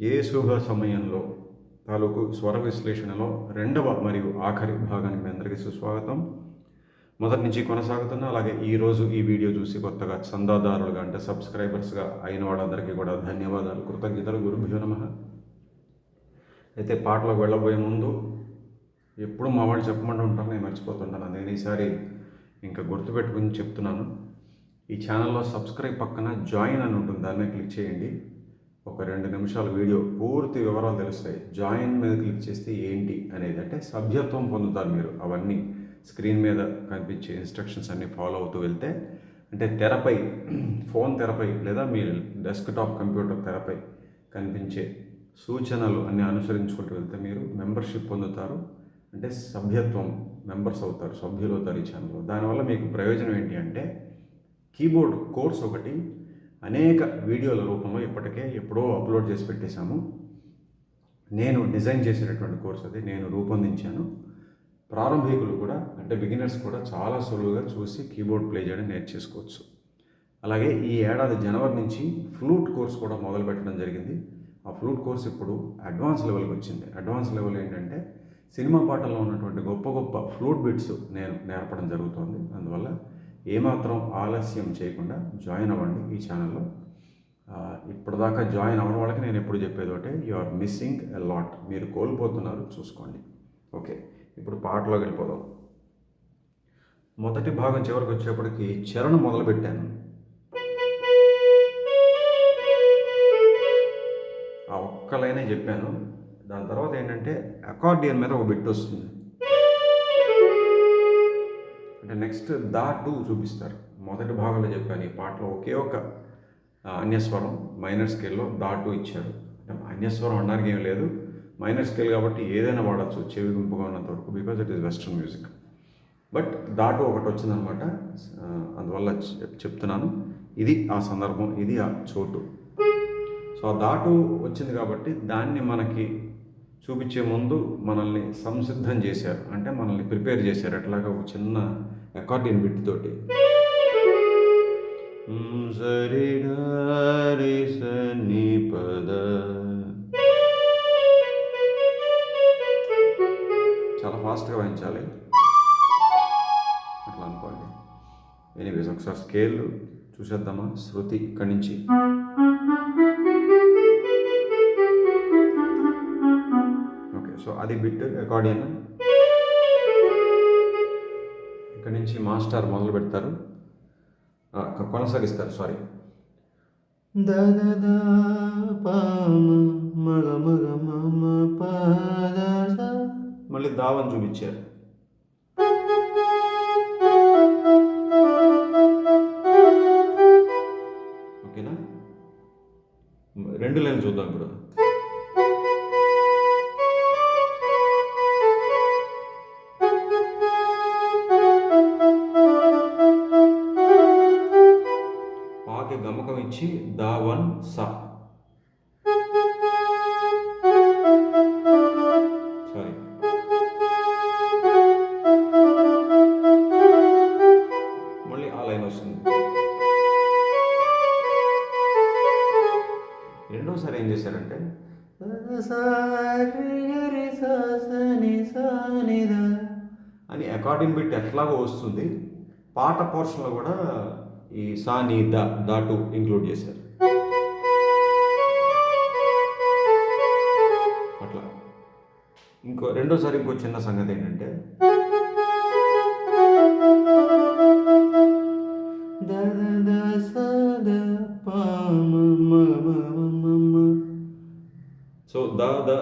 ఏ శుభ సమయంలో తాలూకు స్వర విశ్లేషణలో రెండవ మరియు ఆఖరి భాగానికి మీ అందరికీ సుస్వాగతం. మొదటి నుంచి కొనసాగుతున్న అలాగే ఈరోజు ఈ వీడియో చూసి కొత్తగా చందాదారులుగా అంటే సబ్స్క్రైబర్స్గా అయిన వాళ్ళందరికీ కూడా ధన్యవాదాలు. కృతజ్ఞతలు. గురుభ్యో నమ. అయితే పాటలోకి వెళ్ళబోయే ముందు ఎప్పుడు మా వాళ్ళు చెప్పమంటూ ఉంటాను నేను మర్చిపోతుంటాను. నేను ఈసారి ఇంకా గుర్తుపెట్టుకుని చెప్తున్నాను. ఈ ఛానల్లో సబ్స్క్రైబ్ పక్కన జాయిన్ అని ఉంటుంది దాన్ని క్లిక్ చేయండి. ఒక రెండు నిమిషాల వీడియో పూర్తి వివరాలు తెలుస్తాయి. జాయిన్ మీద క్లిక్ చేస్తే ఏంటి అనేది అంటే సభ్యత్వం పొందుతారు మీరు. అవన్నీ స్క్రీన్ మీద కనిపించే ఇన్స్ట్రక్షన్స్ అన్నీ ఫాలో అవుతూ వెళ్తే అంటే తెరపై ఫోన్ తెరపై లేదా మీ డెస్క్టాప్ కంప్యూటర్ తెరపై కనిపించే సూచనలు అన్నీ అనుసరించుకుంటూ వెళ్తే మీరు మెంబర్షిప్ పొందుతారు. అంటే సభ్యత్వం మెంబర్స్ అవుతారు సభ్యులు అవుతారు ఈ ఛానల్లో. దానివల్ల మీకు ప్రయోజనం ఏంటి అంటే కీబోర్డ్ కోర్స్ ఒకటి అనేక వీడియోల రూపంలో ఇప్పటికే ఎప్పుడో అప్లోడ్ చేసి పెట్టేశాము. నేను డిజైన్ చేసినటువంటి కోర్స్ అది నేను రూపొందించాను. ప్రారంభికులు కూడా అంటే బిగినర్స్ కూడా చాలా సులువుగా చూసి కీబోర్డ్ ప్లే చేయడం నేర్చేసుకోవచ్చు. అలాగే ఈ ఏడాది జనవరి నుంచి ఫ్లూట్ కోర్స్ కూడా మొదలు పెట్టడం జరిగింది. ఆ ఫ్లూట్ కోర్స్ ఇప్పుడు అడ్వాన్స్ లెవెల్కి వచ్చింది. అడ్వాన్స్ లెవెల్ ఏంటంటే సినిమా పాటల్లో ఉన్నటువంటి గొప్ప గొప్ప ఫ్లూట్ బిట్స్ నేను నేర్పడం జరుగుతోంది. అందువల్ల ఏమాత్రం ఆలస్యం చేయకుండా జాయిన్ అవ్వండి ఈ ఛానల్లో. ఇప్పటిదాకా జాయిన్ అవ్వడం వాళ్ళకి నేను ఎప్పుడు చెప్పేది ఒకటే you are missing a lot మీరు కోల్పోతున్నారు చూసుకోండి. ఓకే ఇప్పుడు పాటలోకి వెళ్ళిపోదాం. మొదటి భాగం చివరికి వచ్చేప్పటికి చరణం మొదలుపెట్టాను. ఆ ఒక్క లైనే చెప్పాను. దాని తర్వాత ఏంటంటే అకార్డియన్ మీద ఒక బిట్ వస్తుంది. నెక్స్ట్ దా టూ చూపిస్తారు. మొదటి భాగంలో చెప్పాను ఈ పాటలో ఒకే ఒక అన్యస్వరం మైనర్ స్కేల్లో దా టూ ఇచ్చారు. అంటే అన్యస్వరం అనడానికి ఏం లేదు. మైనర్ స్కేల్ కాబట్టి ఏదైనా వాడచ్చు చెవి గుంపుగా ఉన్నంత వరకు because it is western music but దాటు ఒకటి వచ్చిందనమాట అందువల్ల చెప్తున్నాను. ఇది ఆ సందర్భం ఇది ఆ చోటు. సో ఆ దాటు వచ్చింది కాబట్టి దాన్ని మనకి చూపించే ముందు మనల్ని సంసిద్ధం చేశారు. అంటే మనల్ని ప్రిపేర్ చేశారు. అట్లాగా ఒక చిన్న అకార్డియన్ బిట్ తోటి. చాలా ఫాస్ట్గా వాయించాలి. అట్లా అనుకోండి. ఎనీవేస్ ఒకసారి స్కేల్ చూసేద్దామా? శృతి ఇక్కడి నుంచి. అది బిట్ అకార్డియన్. ఇక్కడ నుంచి మాస్టర్ మొదలు పెడతారు. కొనసాగిస్తారు సారీ మళ్ళీ దావని చూపించారు. ఓకేనా? రెండు లైన్లు చూద్దాం ఇప్పుడు. రెండోసారి ఏం చేశారంటే అని అకార్డింగ్ బిట్ ఎట్లాగో వస్తుంది పాట పోర్షన్లో కూడా ఈ సాని ద దాటు ఇంక్లూడ్ చేశారు. అట్లా. ఇంకో రెండోసారి ఇంకో చిన్న సంగతి ఏంటంటే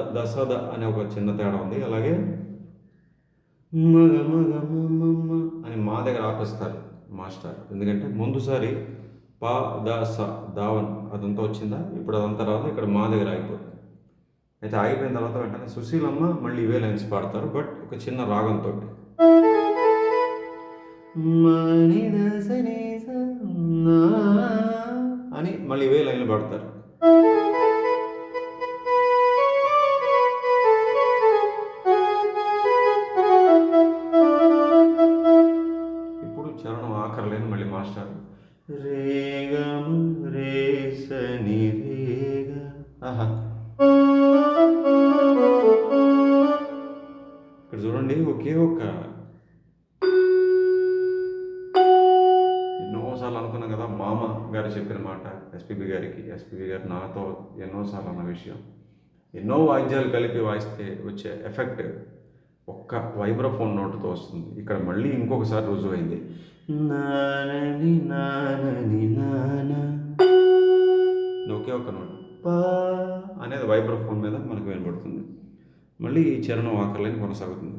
ద ద దస ద అనే ఒక చిన్న తేడా ఉంది. అలాగే మగ మగ మమ్మ అని మా దగ్గర ఆపేస్తారు మాస్టర్. ఎందుకంటే ముందుసారి పా ద స దావన్ అదంతా వచ్చిందా? ఇప్పుడు అదంతా రాదు. ఇక్కడ మా దగ్గర ఆగిపోతుంది. అయితే ఆగిపోయిన తర్వాత వెంటనే సుశీలమ్మ మళ్ళీ ఇవే లైన్స్ పాడతారు బట్ ఒక చిన్న రాగంతో అని మళ్ళీ ఇవే లైన్లు పాడతారు. ఒకే ఒక్క ఎన్నోసార్లు అనుకున్నాం కదా మామ గారు చెప్పిన మాట ఎస్పీబి గారికి ఎస్పీబి గారు నాతో ఎన్నోసార్లు అన్న విషయం. ఎన్నో వాయిద్యాలు కలిపి వాయిస్తే వచ్చే ఎఫెక్ట్ ఒక్క వైబ్రోఫోన్ నోటుతో వస్తుంది. ఇక్కడ మళ్ళీ ఇంకొకసారి రుజువు అయింది నానని ఒకే ఒక్క నోట్. పా అనేది వైబ్రోఫోన్ మీద మనకు వినబడుతుంది. మళ్ళీ ఈ చరణం ఆకర్లేని కొనసాగుతుంది.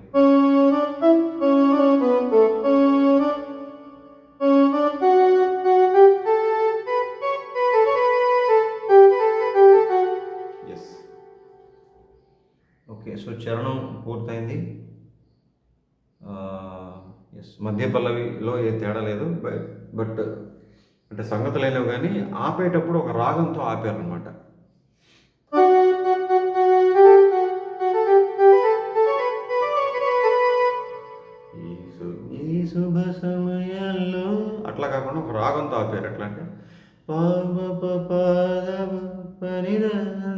అంటే సంగతులు అయినవి కానీ ఆపేటప్పుడు ఒక రాగంతో ఆపారనమాట ఈ శుభ సమయాల్లో అట్లా కాకుండా ఒక రాగంతో ఆపారు. ఎట్లా అంటే పాప పాదవ పరిద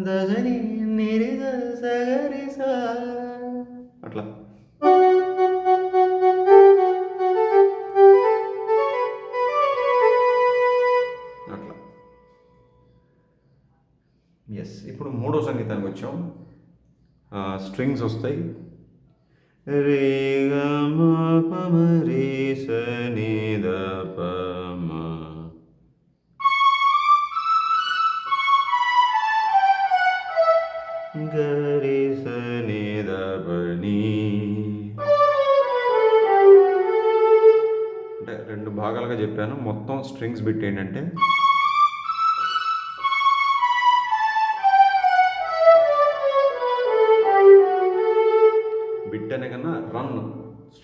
దజని నిరిద సగరి అట్లా. కొంచెం స్ట్రింగ్స్ వస్తాయి. రే గ పమ రే స ద పమ గ రే స ద ప అంటే రెండు భాగాలుగా చెప్పాను. మొత్తం స్ట్రింగ్స్ బిట్ ఏంటంటే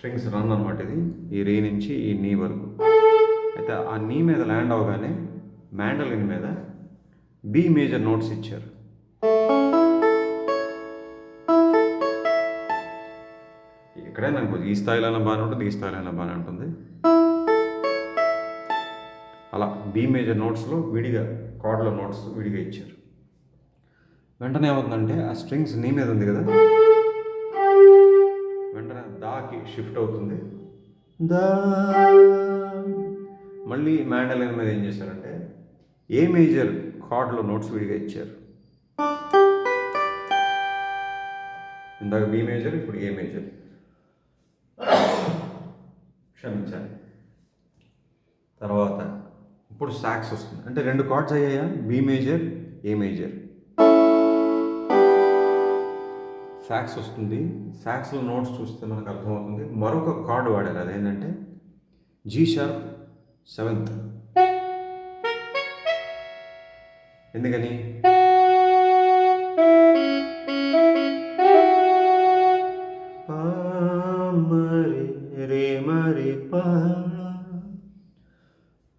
స్ట్రింగ్స్ రన్ అనమాట ఇది. ఈ రీ నుంచి ఈ నీ వరకు. అయితే ఆ నీ మీద ల్యాండ్ అవగానే మ్యాండలిన్ మీద బి మేజర్ నోట్స్ ఇచ్చారు. ఇక్కడే నాకు ఈ స్థాయిలో బాగానే ఉంటుంది ఈ స్థాయిలో అయినా బాగానే ఉంటుంది. అలా బి మేజర్ నోట్స్లో విడిగా కార్డ్లో నోట్స్ విడిగా ఇచ్చారు. వెంటనే ఏమవుతుందంటే ఆ స్ట్రింగ్స్ నీ మీద ఉంది కదా. దాకి షిఫ్ట్ అవుతుంది. దా మళ్ళీ మ్యాండలైన్ మీద ఏం చేశారంటే ఏ మేజర్ కార్డ్లో నోట్స్ విడిగా ఇచ్చారు? ఇందాక బి మేజర్ ఇప్పుడు ఏ మేజర్? క్షమించాలి తర్వాత ఇప్పుడు సాక్స్ వస్తుంది. అంటే రెండు కార్డ్స్ అయ్యాయా? B major A major? Sax వస్తుంది. సాక్స్లో నోట్స్ చూస్తే మనకు అర్థమవుతుంది. మరొక కార్డ్ వాడారు. అదేంటంటే జీ షార్ప్ సెవెంత్. ఎందుకని? పా మరి రే మరి పా.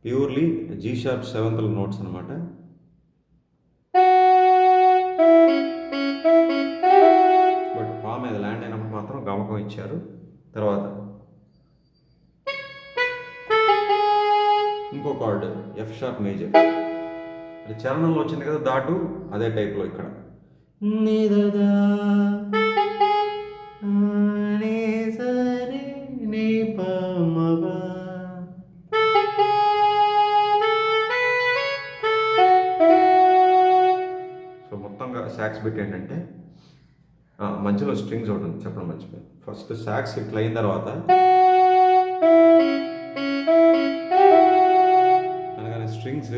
Purely G sharp seventh notes అనమాట మాత్రం గమకం ఇచ్చారు. తర్వాత ఇంకో కార్డు ఎఫ్ షార్ప్ మేజర్ అది చరణంలో వచ్చింది కదా దాటు అదే టైప్లో ఇక్కడ. సరి సో మొత్తంగా సాక్స్ బిట్ ఏంటంటే మధ్యలో స్ట్రింగ్స్ ఒకటి ఉంది చెప్పడం మర్చిపోయాను ఫస్ట్ సాక్స్ ఇట్లా అయిన తర్వాత అనగానే స్ట్రింగ్స్.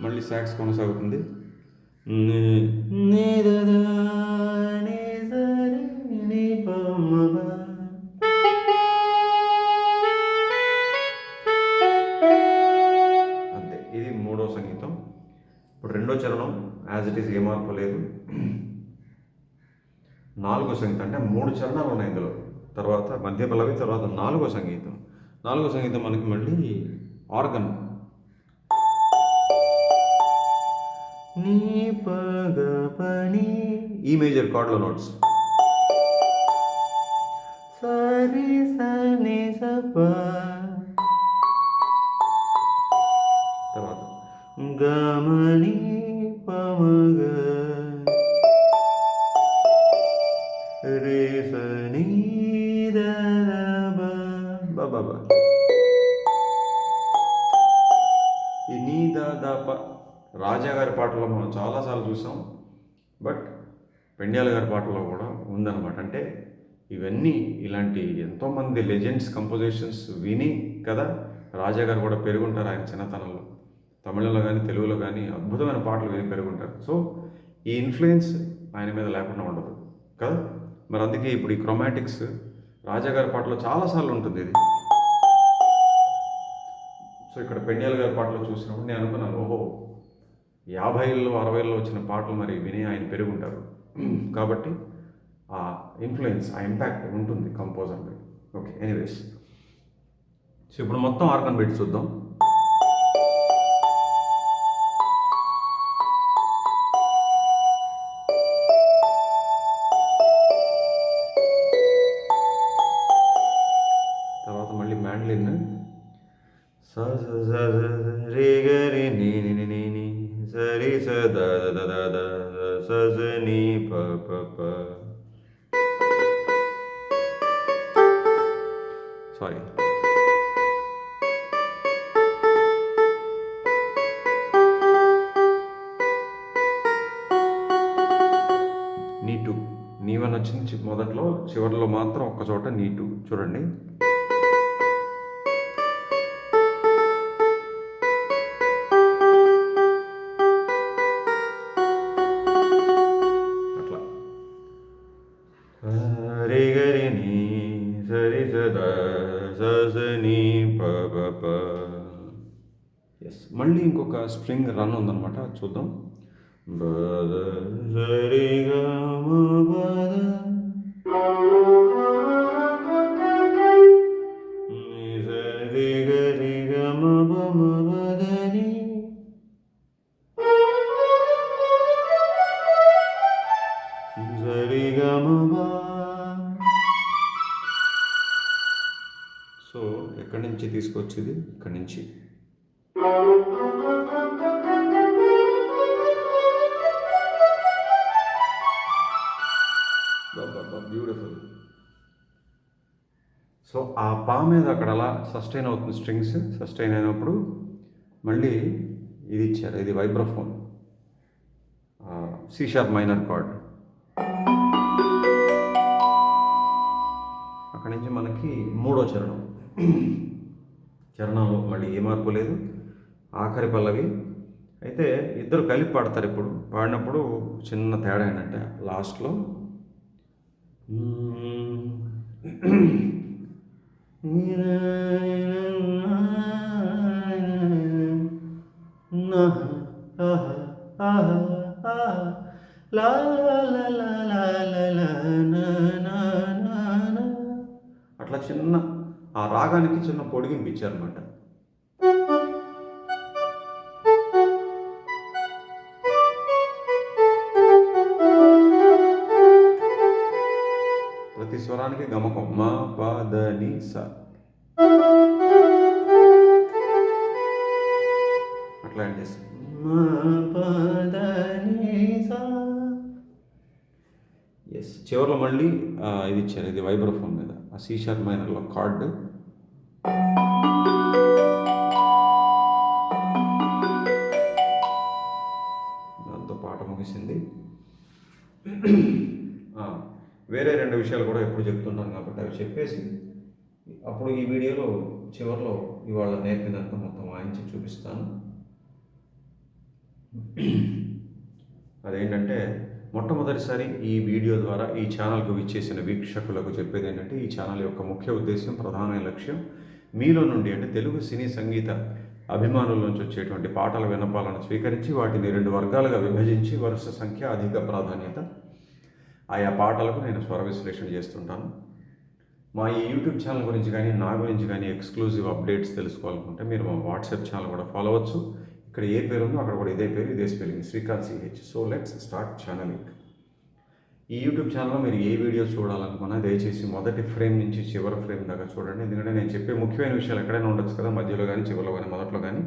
మళ్ళీ సాక్స్ కొనసాగుతుంది మధ్య తర్వాత నాలుగో సంగీతం. నాలుగో సంగీతం మనకి మళ్ళీ ఆర్గన్. నీ పగ పని. ఈ మేజర్ కార్డ్లో నోట్స్. సరి సని సపా రాజా గారి పాటలో మనం చాలాసార్లు చూసాం. బట్ పెండ్యాల గారి పాటలో కూడా ఉందన్నమాట. అంటే ఇవన్నీ ఇలాంటి ఎంతోమంది లెజెండ్స్ కంపోజిషన్స్ విని కదా రాజా గారు కూడా పెరుగుంటారు ఆయన చిన్నతనంలో. తమిళంలో కానీ తెలుగులో కానీ అద్భుతమైన పాటలు విని పెరుగుంటారు. సో ఈ ఇన్ఫ్లుయెన్స్ ఆయన మీద లేకుండా ఉండదు కదా. మరి అందుకే ఇప్పుడు ఈ క్రొమాటిక్స్ రాజా గారి పాటలో చాలాసార్లు ఉంటుంది ఇది. సో ఇక్కడ పెండ్యాల గారి పాటలో చూసినప్పుడు నేను అనుకున్నాను ఓహో యాభైల్లో అరవైల్లో వచ్చిన పాటలు మరి విని ఆయన పెరుగుంటారు. కాబట్టి ఆ ఇన్ఫ్లుయెన్స్ ఆ ఇంపాక్ట్ ఉంటుంది కంపోజర్ మీద ఓకే ఎనీవేస్ సో ఇప్పుడు మొత్తం ఆర్గన్ పెట్టి చూద్దాం. నీటు. టూ నీ వచ్చింది మొదట్లో చివరిలో మాత్రం ఒక్క చోట నీటు. చూడండి. అట్లా. రే గరి నీ సరి సని ప ఎస్ మళ్ళీ ఇంకొక స్ట్రింగ్ రన్ ఉందన్నమాట. చూద్దాం. బద తీసుకొచ్చేది ఇక్కడి నుంచి. బ్యూటిఫుల్ సో ఆ పా మీద అక్కడ అలా సస్టైన్ అవుతుంది స్ట్రింగ్స్ సస్టైన్ అయినప్పుడు మళ్ళీ ఇది ఇచ్చారు ఇది vibraphone C sharp minor chord అక్కడి నుంచి మనకి మూడో చరణం. చరణంలో మళ్ళీ ఏ మార్పు లేదు. ఆఖరి పల్లవి. అయితే ఇద్దరు కలిపి పాడతారు ఇప్పుడు. పాడినప్పుడు చిన్న తేడా ఏంటంటే లాస్ట్లో. అట్లా చిన్న ఆ రాగానికి చిన్న పొడిగింపు ఇచ్చారనమాట ప్రతి స్వరానికి గమకం. మా ప ద ని స. అట్లా ఎస్ చివరిలో మళ్ళీ ఇది ఇచ్చారు. ఇది వైబ్రోఫోన్ మీద. ఆ సి షార్ప్ మైనర్లో కార్డ్ చెప్పేసి అప్పుడు ఈ వీడియోలో చివరిలో ఇవాళ నేర్పినంత మొత్తం వాయించి చూపిస్తాను. అదేంటంటే మొట్టమొదటిసారి ఈ వీడియో ద్వారా ఈ ఛానల్కు విచ్చేసిన వీక్షకులకు చెప్పేది ఏంటంటే ఈ ఛానల్ యొక్క ముఖ్య ఉద్దేశం ప్రధానమైన లక్ష్యం మీలో నుండి అంటే తెలుగు సినీ సంగీత అభిమానుల నుంచి వచ్చేటువంటి పాటల వినపాలను స్వీకరించి వాటిని రెండు వర్గాలుగా విభజించి వరుస సంఖ్య అధిక ప్రాధాన్యత ఆయా పాటలకు నేను స్వర విశ్లేషణ చేస్తుంటాను. మా ఈ యూట్యూబ్ ఛానల్ గురించి కానీ నా గురించి కానీ ఎక్స్క్లూజివ్ అప్డేట్స్ తెలుసుకోవాలనుకుంటే మీరు మా వాట్సాప్ ఛానల్ కూడా ఫాలో అవ్వచ్చు. ఇక్కడ ఏ పేరు ఉందో అక్కడ కూడా ఇదే పేరు ఇదే spelling. Srikanth CH so let's start channeling. ఈ యూట్యూబ్ ఛానల్లో మీరు ఏ వీడియో చూడాలనుకున్నా దయచేసి మొదటి ఫ్రేమ్ నుంచి చివరి ఫ్రేమ్ దాకా చూడండి. ఎందుకంటే నేను చెప్పే ముఖ్యమైన విషయాలు ఎక్కడైనా ఉండొచ్చు కదా మధ్యలో కానీ చివరిలో కానీ మొదట్లో కానీ.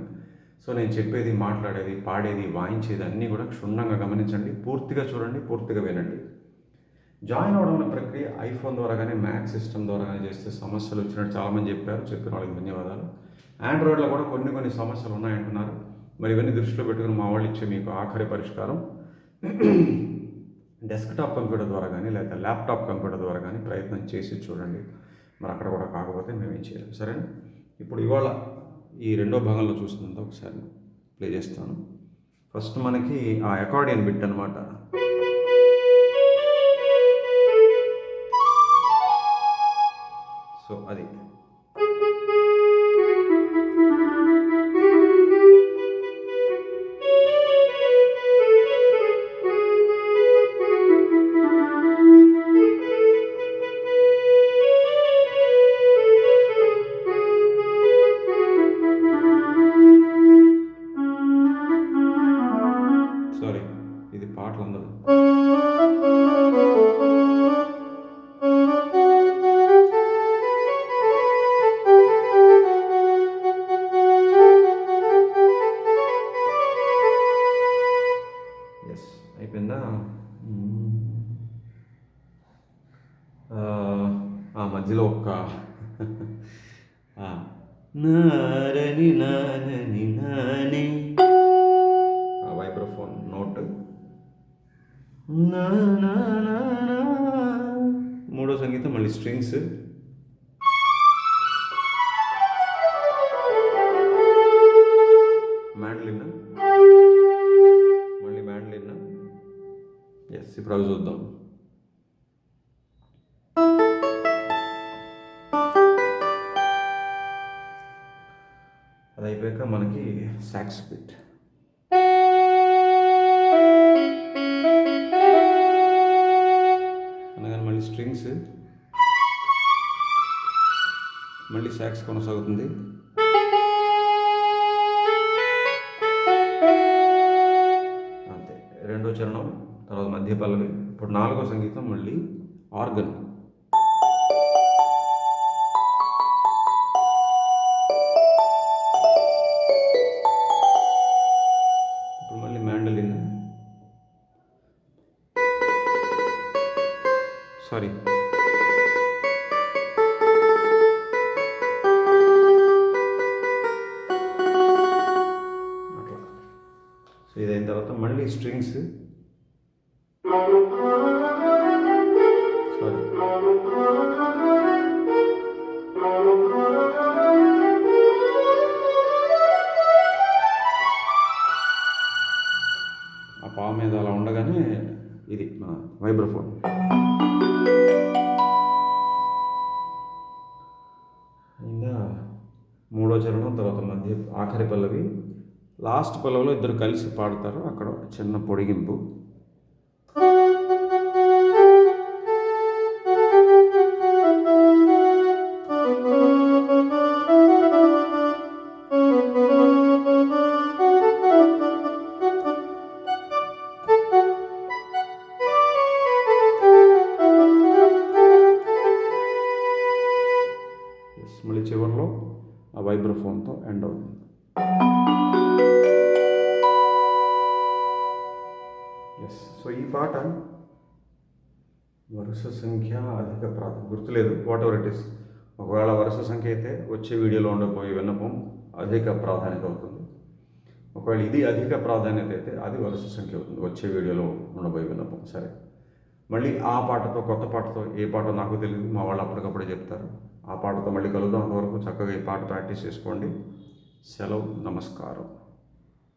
సో నేను చెప్పేది మాట్లాడేది పాడేది వాయించేది అన్నీ కూడా క్షుణ్ణంగా గమనించండి. పూర్తిగా చూడండి పూర్తిగా వినండి. జాయిన్ అవడం అనే ప్రక్రియ ఐఫోన్ ద్వారా కానీ మ్యాక్ సిస్టమ్ ద్వారా కానీ చేస్తే సమస్యలు వచ్చినట్టు చాలామంది చెప్పారు. చెప్పిన వాళ్ళకి ధన్యవాదాలు. ఆండ్రాయిడ్లో కూడా కొన్ని కొన్ని సమస్యలు ఉన్నాయంటున్నారు. మరి ఇవన్నీ దృష్టిలో పెట్టుకుని మా వాళ్ళు ఇచ్చే మీకు ఆఖరి పరిష్కారం. డెస్క్టాప్ కంప్యూటర్ ద్వారా కానీ లేదా ల్యాప్టాప్ కంప్యూటర్ ద్వారా కానీ ప్రయత్నం చేసి చూడండి. మరి అక్కడ కూడా కాకపోతే మేము ఏం చేయాలి. సరేనా? ఇప్పుడు ఇవాళ ఈ రెండో భాగంలో చూసినంత ఒకసారి ప్లే చేస్తాను. ఫస్ట్ మనకి ఆ అకార్డియన్ బిట్ అనమాట సో అది. సారీ ఇది పాటలు అందరూ. ఎస్ చూద్దాం. అది అయిపోయాక మనకి సాక్స్ బిట్ అనగానే మళ్ళీ స్ట్రింగ్స్ మళ్ళీ సాక్స్ కొనసాగుతుంది. నాలుగో సంగీతం మళ్ళీ ఆర్గన్ పా మీద అలా ఉండగానే ఇది మన వైబ్రోఫోన్ ఇంకా మూడో చరణం తర్వాత మధ్య ఆఖరి పల్లవి లాస్ట్ పల్లవిలో ఇద్దరు కలిసి పాడతారు అక్కడ చిన్న పొడిగింపు. చివరిలో ఆ వైబ్రోఫోన్తో ఎండ్ అవుతుంది. ఎస్ సో ఈ పాట వరుస సంఖ్య అధిక ప్రాధ గుర్తులేదు వాట్ ఎవర్ ఇట్ ఇస్ ఒకవేళ వరుస సంఖ్య అయితే వచ్చే వీడియోలో ఉండబోయే విన్నపం అధిక ప్రాధాన్యత అవుతుంది. ఒకవేళ ఇది అధిక ప్రాధాన్యత అయితే అది వరుస సంఖ్య అవుతుంది వచ్చే వీడియోలో ఉండబోయే విన్నపం సరే. మళ్ళీ ఆ పాటతో కొత్త పాటతో ఏ పాటో నాకు తెలియదు మా వాళ్ళు అప్పటికప్పుడే చెప్తారు. ఆ పాటతో మళ్ళీ కలుద్దాం. అంతవరకు చక్కగా ఈ పాట ప్రాక్టీస్ చేసుకోండి. సెలవు నమస్కారం.